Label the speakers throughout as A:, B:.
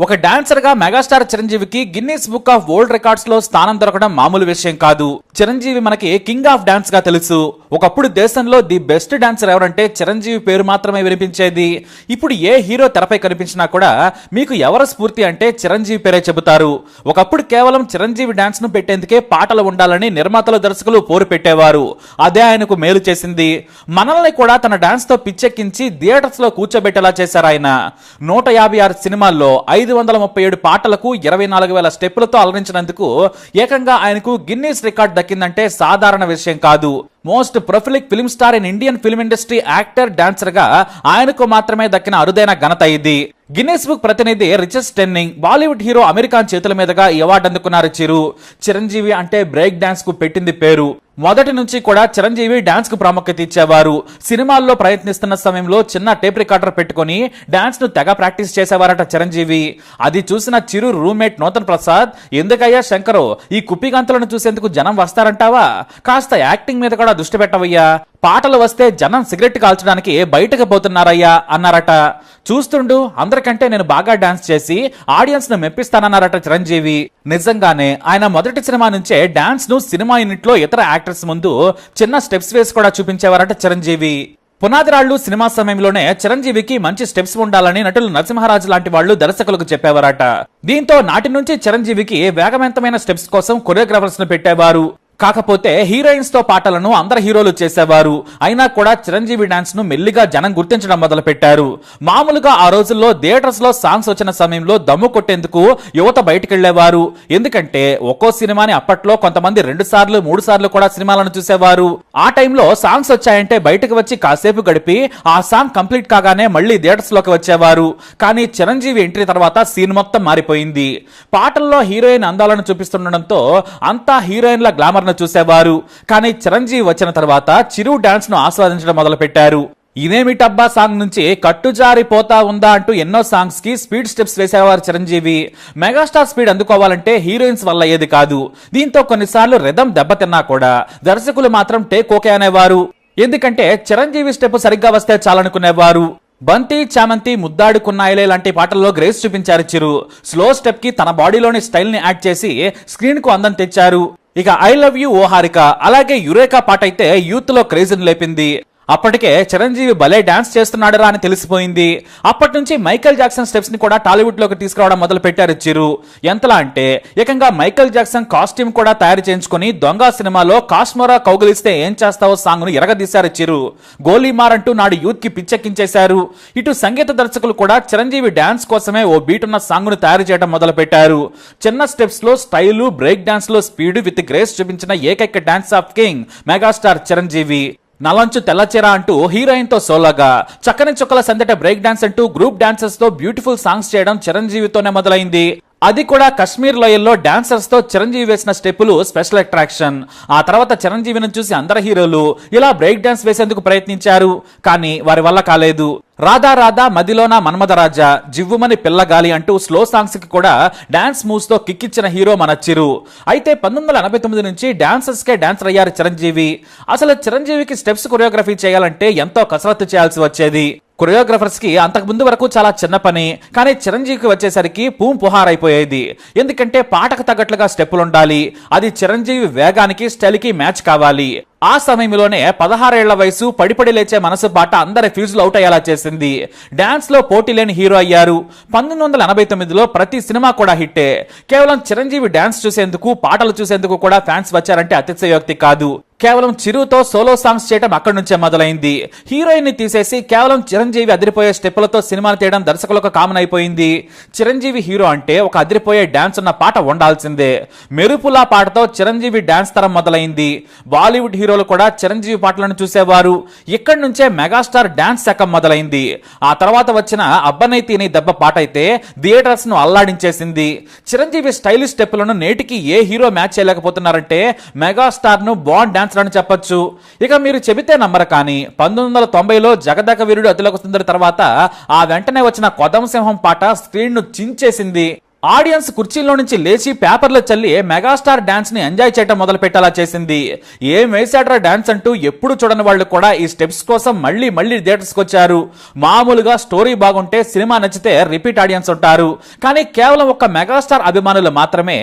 A: ఒక డాన్సర్గా మెగాస్టార్ చిరంజీవికి గిన్నీస్ బుక్ ఆఫ్ వరల్డ్ రికార్డ్స్లో స్థానం దొరకడం మామూలు విషయం కాదు. చిరంజీవి మనకి కింగ్ ఆఫ్ డాన్స్గా తెలుసు? ఒకప్పుడు దేశంలో ది బెస్ట్ డాన్సర్ ఎవరంటే చిరంజీవి పేరు మాత్రమే వినిపించేది. ఇప్పుడు ఏ హీరో తెరపై కనిపించినా కూడా మీకు ఎవరు స్ఫూర్తి అంటే చిరంజీవి పేరే చెబుతారు. ఒకప్పుడు కేవలం చిరంజీవి డాన్స్ను పెట్టేందుకే పాటలు ఉండాలని నిర్మాతలు దర్శకులు పోరు పెట్టేవారు. అదే ఆయనకు మేలు చేసింది. మనల్ని కూడా తన డాన్స్తో పిచ్చెక్కించి థియేటర్స్లో కూర్చోబెట్టేలా చేశారు ఆయన. నూట యాభై ఆరు సినిమాల్లో ఐదు వందల ముప్పై ఏడు పాటలకు ఇరవై నాలుగు వేల స్టెప్పులతో అలరించినందుకు ఏకంగా ఆయనకు గిన్నీస్ రికార్డ్ దక్కిందంటే సాధారణ విషయం కాదు. Most prolific film star in Indian film industry actor డాన్సర్గా ఆయనకు మాత్రమే దక్కిన అరుదైన ఘనత ఇది. గిన్నెస్ బుక్ ప్రతినిధి రిచర్డ్ టెన్నింగ్ బాలీవుడ్ హీరో అమెరికాన్ చేతుల మీదుగా ఈ అవార్డు అందుకున్నారు చిరు. చిరంజీవి అంటే బ్రేక్ డాన్స్కు పెట్టింది పేరు. మొదటి నుంచి కూడా చిరంజీవి డాన్స్కు ప్రాముఖ్యత ఇచ్చేవారు. సినిమాల్లో ప్రయత్నిస్తున్న సమయంలో చిన్న టేప్ రికార్డర్ పెట్టుకుని డాన్స్ను తెగ ప్రాక్టీస్ చేసేవారట చిరంజీవి. అది చూసిన చిరు రూమ్మేట్ నూతన్ ప్రసాద్ ఎందుకయ్యా శంకరు ఈ కుప్పిగంతలను చూసేందుకు జనం వస్తారంటావా? కాస్త యాక్టింగ్ మీద కూడా దృష్టి పెట్టవయ్యా. పాటలు వస్తే జనం సిగరెట్ కాల్చడానికి బయటకు పోతున్నారయ్యా అన్నారట. చూస్తుండు అందరికంటే నేను బాగా డాన్స్ చేసి ఆడియన్స్ను మెప్పిస్తానన్నారట చిరంజీవి. నిజంగానే ఆయన మొదటి సినిమా నుంచే డాన్స్ను సినిమా యూనిట్లో ఇతర యాక్టర్స్ ముందు చిన్న స్టెప్స్ వేసి కూడా చూపించేవారట చిరంజీవి. పునాదిరాళ్ళు సినిమా సమయంలోనే చిరంజీవికి మంచి స్టెప్స్ ఉండాలని నటులు నరసింహరాజు లాంటి వాళ్ళు దర్శకులకు చెప్పేవారట. దీంతో నాటి నుంచి చిరంజీవికి వేగవంతమైన స్టెప్స్ కోసం కొరియోగ్రాఫర్స్ను పెట్టేవారు. కాకపోతే హీరోయిన్స్తో పాటలను అందరు హీరోలు చేసేవారు. అయినా కూడా చిరంజీవి డాన్స్ను మెల్లిగా జనం గుర్తించడం మొదలు పెట్టారు మామూలుగా ఆ రోజుల్లో థియేటర్స్లో సాంగ్స్ వచ్చిన సమయంలో దమ్ము కొట్టేందుకు యువత బయటకెళ్ళేవారు. ఎందుకంటే ఒక్కో సినిమాని అప్పట్లో కొంతమంది రెండు సార్లు మూడు సార్లు కూడా సినిమాలను చూసేవారు. ఆ టైంలో సాంగ్స్ వచ్చాయంటే బయటకు వచ్చి కాసేపు గడిపి ఆ సాంగ్ కంప్లీట్ కాగానే మళ్ళీ థియేటర్స్లోకి వచ్చేవారు. కానీ చిరంజీవి ఎంట్రీ తర్వాత సీన్ మొత్తం మారిపోయింది. పాటల్లో హీరోయిన్ అందాలను చూపిస్తుండడంతో అంతా హీరోయిన్ల గ్లామర్ ను చూసేవారు. కానీ చిరంజీవి వచ్చిన తర్వాత చిరు డాన్స్ను ఆస్వాదించడం మొదలుపెట్టారు. ఇదేమిటబ్బా సాంగ్ నుంచి కట్టుజారి పోతా ఉందా అంటూ ఎన్నో సాంగ్స్కి స్పీడ్ స్టెప్స్ వేసేవారు చిరంజీవి. మెగాస్టార్ స్పీడ్ అందుకోవాలంటే హీరోయిన్స్ వల్ల ఏది కాదు. దీంతో కొన్నిసార్లు రిధం దెబ్బతిన్నా కూడా దర్శకులు మాత్రం టేక్ ఓకే అనేవారు. ఎందుకంటే చిరంజీవి స్టెప్ సరిగ్గా వస్తే చాలనుకునేవారు. బంతి చామంతి ముద్దాడుకున్నాయిలే లాంటి పాటల్లో గ్రేస్ చూపించారు చిరు. స్లో స్టెప్కి తన బాడీలోని స్టైల్ని యాడ్ చేసి స్క్రీన్కు అందం తెచ్చారు. ఇక I love you O Harika. అలాగే యురేకా పాట అయితే యూత్లో క్రేజ్ లేపింది అప్పటికే చిరంజీవి భలే డాన్స్ చేస్తున్నాడురా అని తెలిసిపోయింది. అప్పటి నుంచి మైకేల్ జాక్సన్ స్టెప్స్ని కూడా టాలీవుడ్లోకి తీసుకురావడం మొదలు పెట్టారు చిరు. ఎంతలా అంటే ఏకంగా మైకేల్ జాక్సన్ కాస్ట్యూమ్ కూడా తయారు చేయించుకుని దొంగ సినిమాలో కాస్మోరా కౌగులిస్తే ఏం చేస్తావో సాంగ్ను ఎరగదీశారు చిరు. గోలీమార్ అంటూ నాడు యూత్కి పిచ్చెక్కించేశారు. ఇటు సంగీత దర్శకులు కూడా చిరంజీవి డాన్స్ కోసమే ఓ బీట్ ఉన్న సాంగ్ను తయారు చేయడం మొదలు పెట్టారు చిన్న స్టెప్స్లో స్టైలు బ్రేక్ డాన్స్లో స్పీడ్ విత్ గ్రేస్ చూపించిన ఏకైక dance of king megastar Chiranjeevi. నలంచు తెల్లచీర అంటూ హీరోయిన్తో సోలోగా. చక్కని చుక్కల సందట బ్రేక్ డాన్స్ అంటూ గ్రూప్ డాన్సర్స్తో బ్యూటిఫుల్ సాంగ్స్ చేయడం చిరంజీవితోనే మొదలైంది. అది కూడా కశ్మీర్ లోయల్లో డాన్సర్స్తో చిరంజీవి వేసిన స్టెప్పులు స్పెషల్ అట్రాక్షన్ ఆ తర్వాత చిరంజీవిని చూసి అందరు హీరోలు ఇలా బ్రేక్ డాన్స్ వేసేందుకు ప్రయత్నించారు. కానీ వారి వల్ల కాలేదు. రాధా రాధా మదిలోన మన్మధరాజా జివ్వుమని పిల్లగాలి అంటూ స్లో సాంగ్స్కి కూడా డాన్స్ మూవ్స్తో కిక్కిచ్చిన హీరో మన చిరు. అయితే పంతొమ్మిది వందల ఎనభై తొమ్మిది నుంచి డాన్సర్స్ కే డాన్సర్ అయ్యారు చిరంజీవి. అసలు చిరంజీవికి స్టెప్స్ కొరియోగ్రఫీ చేయాలంటే ఎంతో కసరత్తు చేయాల్సి వచ్చేది. కొరియోగ్రఫర్స్కి అంతకు ముందు వరకు చాలా చిన్న పని కానీ చిరంజీవికి వచ్చేసరికి పూం పుహారైపోయేది. ఎందుకంటే పాటకు తగ్గట్లుగా స్టెప్పులు ఉండాలి అది చిరంజీవి వేగానికి స్టైల్కి మ్యాచ్ కావాలి. ఆ సమయంలోనే పదహారేళ్ళ వయసు పడిపడి లేచే మనసు పాట అందరి ఫ్యూజులు అవుట్ అయ్యేలా చేసింది. డాన్స్లో పోటీ లేని హీరో అయ్యారు. పంతొమ్మిది వందల ఎనభై తొమ్మిదిలో ప్రతి సినిమా కూడా హిట్టే. కేవలం చిరంజీవి డాన్స్ చూసేందుకు పాటలు చూసేందుకు కూడా ఫ్యాన్స్ వచ్చారంటే అతిశయోక్తి కాదు. కేవలం చిరుతో సోలో సాంగ్స్ చేయడం అక్కడి నుంచే మొదలైంది. హీరోయిన్ని తీసేసి కేవలం చిరంజీవి అదిరిపోయే స్టెప్పులతో సినిమాలు తీయడం దర్శకులకు కామన్ అయిపోయింది. చిరంజీవి హీరో అంటే ఒక అదిరిపోయే డాన్స్ ఉన్న పాట ఉండాల్సిందే. మెరుపులా పాటతో చిరంజీవి డాన్స్ తరం మొదలైంది. బాలీవుడ్ హీరోలు కూడా చిరంజీవి పాటలను చూసేవారు. ఇక్కడి నుంచే మెగాస్టార్ డాన్స్ శకం మొదలైంది. ఆ తర్వాత వచ్చిన అబ్బనై తీని దెబ్బ పాట అయితే థియేటర్స్ను అల్లాడించేసింది. చిరంజీవి స్టైలిష్ స్టెప్పులను నేటికి ఏ హీరో మ్యాచ్ చేయలేకపోతున్నారంటే మెగాస్టార్ను బాండ్ డాన్స్ డాన్సర్ అని చెప్పొచ్చు. ఇక మీరు చెబితే నమ్మరు కానీ పంతొమ్మిది వందల తొంభైలో జగదక వీరుడు అతిలోక సుందరి తర్వాత ఆ వెంటనే వచ్చిన కొదంసింహం పాట స్క్రీన్ను చించేసింది. ఆడియన్స్ కుర్చీల్లో నుంచి లేచి పేపర్లు చల్లి మెగాస్టార్ డాన్స్ని ఎంజాయ్ చేయటం మొదలు పెట్టేలా చేసింది. ఏం వేసాడ్రా డాన్స్ అంటూ ఎప్పుడు చూడని వాళ్ళు కూడా ఈ స్టెప్స్ కోసం మళ్ళీ మళ్ళీ థియేటర్స్కి వచ్చారు మామూలుగా స్టోరీ బాగుంటే సినిమా నచ్చితే రిపీట్ ఆడియన్స్ ఉంటారు. కానీ కేవలం ఒక మెగాస్టార్ అభిమానులు మాత్రమే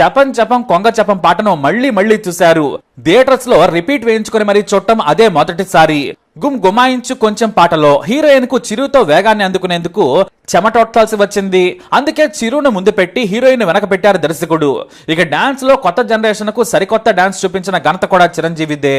A: జపం జపం కొంగ జపం పాటను మళ్ళీ మళ్ళీ చూశారు. థియేటర్స్లో రిపీట్ వేయించుకుని మరీ చూడటం అదే మొదటిసారి. గుమ్ గుమాయించు కొంచెం పాటలో హీరోయిన్కు చిరుతో వేగాన్ని అందుకునేందుకు చెమటొట్టాల్సి వచ్చింది. అందుకే చిరును ముందు పెట్టి హీరోయిన్ వెనక పెట్టారు దర్శకుడు. ఇక డాన్స్లో కొత్త జనరేషన్కు సరికొత్త డాన్స్ చూపించిన ఘనత కూడా చిరంజీవిదే.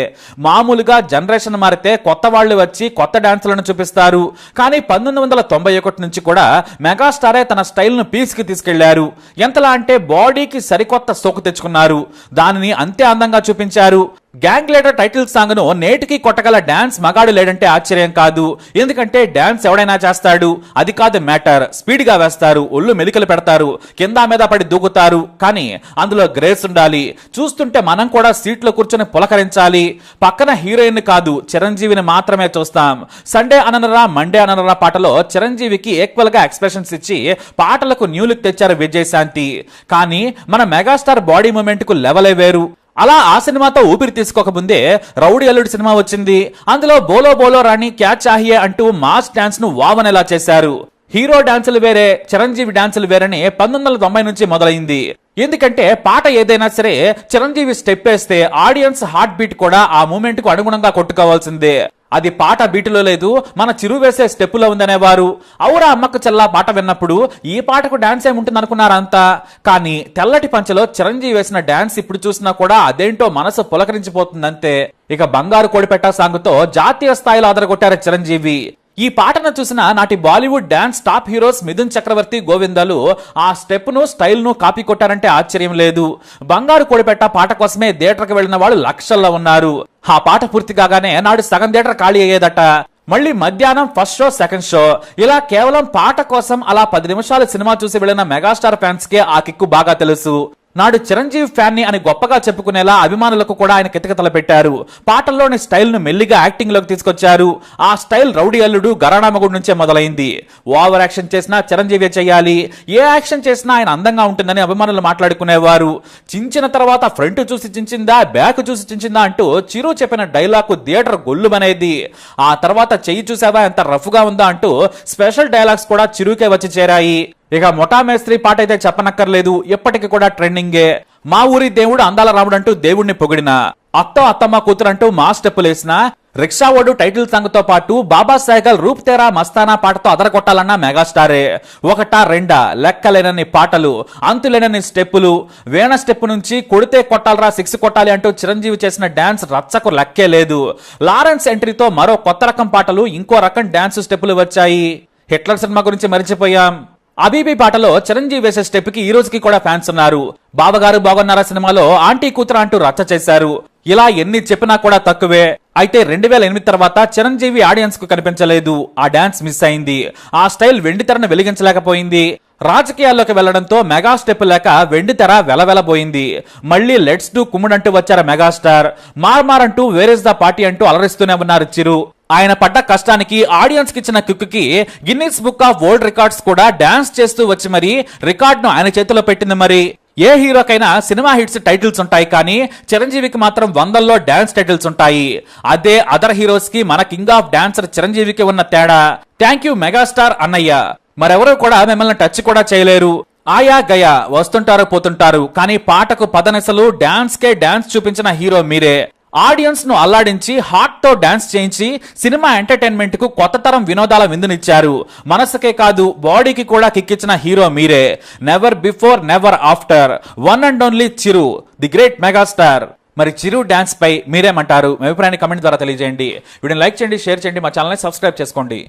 A: మామూలుగా జనరేషన్ మారితే కొత్త వాళ్ళు వచ్చి కొత్త డాన్సులను చూపిస్తారు. కానీ పంతొమ్మిది వందల తొంభై ఒకటి నుంచి కూడా మెగాస్టారే తన స్టైల్ను పీస్కి తీసుకెళ్ళారు. ఎంతలా అంటే బాడీకి సరికొత్త సోకు తెచ్చుకున్నారు. దానిని అంతే అందంగా చూపించారు. గ్యాంగ్ లీడర్ టైటిల్ సాంగ్ను నేటికి కొట్టగల డాన్స్ మగాడు లేడంటే ఆశ్చర్యం కాదు. ఎందుకంటే డాన్స్ ఎవడైనా చేస్తాడు. అది కాదు మ్యాటర్. స్పీడ్గా వేస్తారు. ఒళ్ళు మెలికలు పెడతారు. కింద మీద పడి దూకుతారు. కానీ అందులో గ్రేస్ ఉండాలి. చూస్తుంటే మనం కూడా సీట్లో కూర్చొని పులకరించాలి. పక్కన హీరోయిన్ కాదు చిరంజీవిని మాత్రమే చూస్తాం. సండే అననరా మండే అననరా పాటలో చిరంజీవికి ఈక్వల్గా ఎక్స్ప్రెషన్స్ ఇచ్చి పాటలకు న్యూ లుక్ తెచ్చారు విజయశాంతి. కానీ మన మెగాస్టార్ బాడీ మూమెంట్కు లెవలే వేరు. అలా ఆ సినిమాతో ఊపిరి తీసుకోకముందే రౌడీ అల్లుడు సినిమా వచ్చింది. అందులో బోలో బోలో రాణి క్యాచ్ చాహియే అంటూ మాస్ డాన్స్ను వావనేలా చేశారు. హీరో డాన్సులు వేరే చిరంజీవి డాన్సులు వేరని పంతొమ్మిది వందల తొంభై నుంచి మొదలైంది. ఎందుకంటే పాట ఏదైనా సరే చిరంజీవి స్టెప్ వేస్తే ఆడియన్స్ హార్ట్ బీట్ కూడా ఆ మూమెంట్కు అనుగుణంగా కొట్టుకోవాల్సిందే. అది పాట బీటులో లేదు మన చిరు వేసే స్టెప్పులో ఉందనేవారు. ఔరా అమ్మకు చెల్లా పాట విన్నప్పుడు ఈ పాటకు డాన్స్ ఏముంటుంది అనుకున్నారంతా కానీ తెల్లటి పంచలో చిరంజీవి వేసిన డాన్స్ ఇప్పుడు చూసినా కూడా అదేంటో మనసు పులకరించిపోతుందంతే. ఇక బంగారు కోడిపెట్ట సాంగుతో జాతీయ స్థాయిలో అదరగొట్టారు చిరంజీవి. ఈ పాటను చూసిన నాటి Bollywood dance top heroes Mithun Chakraborty గోవిందాలు ఆ స్టెప్ను స్టైల్ను కాపీ కొట్టారంటే ఆశ్చర్యం లేదు. బంగారు కోడిపెట్ట పాట కోసమే థియేటర్కి వెళ్ళిన వాళ్ళు లక్షల్లో ఉన్నారు. ఆ పాట పూర్తి కాగానే నాడు సగం థియేటర్ ఖాళీ అయ్యేదట. మళ్ళీ మధ్యాహ్నం ఫస్ట్ షో సెకండ్ షో. ఇలా కేవలం పాట కోసం అలా పది నిమిషాలు సినిమా చూసి వెళ్ళిన మెగాస్టార్ ఫ్యాన్స్ కే ఆ కిక్కు బాగా తెలుసు. నాడు చిరంజీవి ఫ్యాన్ని అని గొప్పగా చెప్పుకునేలా అభిమానులకు కూడా ఆయన కితకితలు పెట్టారు. పాటల్లోని స్టైల్ను మెల్లిగా యాక్టింగ్లోకి తీసుకొచ్చారు. ఆ స్టైల్ రౌడీ అల్లుడు గరాణామగుడు నుంచే మొదలైంది. ఓవర్ యాక్షన్ చేసినా చిరంజీవి చేయాలి. ఏ యాక్షన్ చేసినా ఆయన అందంగా ఉంటుందని అభిమానులు మాట్లాడుకునేవారు. చించిన తర్వాత ఫ్రంట్ చూసి చించిందా బ్యాక్ చూసి చించిందా అంటూ చిరు చెప్పిన డైలాగ్ థియేటర్ గొల్లుమనేది. ఆ తర్వాత చెయ్యి చూసావా ఎంత రఫ్గా ఉందా అంటూ స్పెషల్ డైలాగ్స్ కూడా చిరుకే వచ్చి చేరాయి. ఇక మొఠా మేస్త్రి పాట అయితే చెప్పనక్కర్లేదు. ఎప్పటికీ కూడా ట్రెండింగే. మా ఊరి దేవుడు అందాల రాముడు అంటూ దేవుణ్ణి పొగిడిన. అత్త అత్తమ్మ కూతురు అంటూ మా స్టెప్పులేసిన రిక్షా ఓడు టైటిల్ సాంగ్తో పాటు బాబా సైకల్ రూప్ తేరా మస్తానా పాటతో అదరగొట్టాలన్న మెగాస్టారే. ఒకటా రెండా లెక్కలేనని పాటలు అంతులేనని స్టెప్పులు. వేణ స్టెప్ నుంచి కొడితే కొట్టాలరా సిక్స్ కొట్టాలి అంటూ చిరంజీవి చేసిన డాన్స్ రచ్చకు లెక్కే లేదు. లారెన్స్ ఎంట్రీతో మరో కొత్త రకం పాటలు ఇంకో రకం డాన్స్ స్టెప్పులు వచ్చాయి. హిట్లర్ సినిమా గురించి మరిచిపోయాం. అబీబీ పాటలో చిరంజీవి వేసే స్టెప్కి ఈ రోజుకి కూడా ఫ్యాన్స్ ఉన్నారు. బావగారు బాగున్నారా సినిమాలో? ఆంటీ కూతురు అంటూ రచ్చ చేశారు. ఇలా ఎన్ని చెప్పినా కూడా తక్కువే. అయితే రెండు వేల ఎనిమిది తర్వాత చిరంజీవి ఆడియన్స్కు కనిపించలేదు. ఆ డాన్స్ మిస్ అయింది. ఆ స్టైల్ వెండితెరను వెలిగించలేకపోయింది. రాజకీయాల్లోకి వెళ్ళడంతో మెగా స్టెప్ లేక వెండితెర వెలవెలబోయింది. మళ్ళీ లెట్స్ డూ కుమ్ముడంటూ వచ్చారు మెగాస్టార్. మార్ అంటూ వేరేస్ ద పార్టీ అంటూ అలరిస్తూనే ఉన్నారు చిరు. ఆయన పడ్డ కష్టానికి ఆడియన్స్కి ఇచ్చిన కిక్కుకి Guinness book of world records కూడా డాన్స్ చేస్తూ వచ్చి మరి రికార్డ్ను ఆయన చేతిలో పెట్టింది మరి. ఏ హీరోకైనా సినిమా హిట్స్ టైటిల్స్ ఉంటాయి కానీ చిరంజీవికి మాత్రం వందల్లో డాన్స్ టైటిల్స్ ఉంటాయి. అదే అదర్ హీరోస్కి మన కింగ్ ఆఫ్ డాన్సర్ చిరంజీవికి ఉన్న తేడా. థ్యాంక్ యూ మెగాస్టార్ అన్నయ్య. మరెవరూ కూడా మిమ్మల్ని టచ్ కూడా చేయలేరు. ఆయా గయా వస్తుంటారు పోతుంటారు. కానీ పాటకు పదనెసలు డాన్స్ కే డాన్స్ చూపించిన హీరో మీరే. ఆడియన్స్ను అల్లాడించి హార్ట్ డ్యాన్స్ చేయించి సినిమా ఎంటర్టైన్మెంట్కు కొత్త తరం వినోదాల విందునిచ్చారు. మనసుకే కాదు బాడీకి కూడా కిక్కిచ్చిన హీరో మీరే. Never before never after one and only Chiru the great megastar. మరి చిరు డాన్స్ పై మీరేమంటారు? మీ అభిప్రాయాన్ని కమెంట్ ద్వారా తెలియజేయండి. వీడిని లైక్ చేయండి షేర్ చేయండి మా ఛానల్ని సబ్స్క్రైబ్ చేసుకోండి.